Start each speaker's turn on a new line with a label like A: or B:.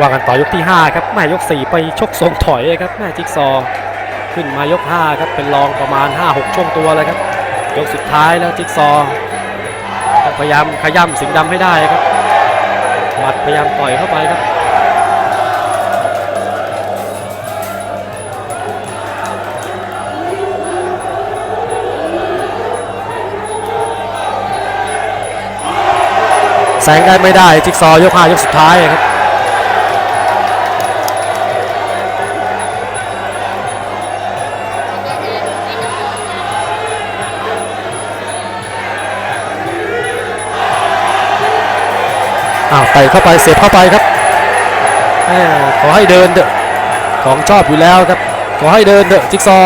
A: ว่ากันต่อยกที่ 5 ครับแม่ยก 4 ไปชกทรงถอยครับแม่จิ๊กซอว์ขึ้นมายก 5 ครับเป็นรองประมาณ 5-6 ช่วงตัวเลยครับ ยกสุดท้ายแล้วจิ๊กซอว์พยายามขย้ำสิงดำให้ได้ครับหมัดพยายามต่อยเข้าไปครับแสงได้ไม่ได้ จิ๊กซอว์ยก5ยกสุดท้ายครับ อ้าวไต่เข้าไปเสียบเข้าไปครับขอให้เดินเถอะของชอบอยู่แล้วครับ ขอให้เดินเถอะจิ๊กซอ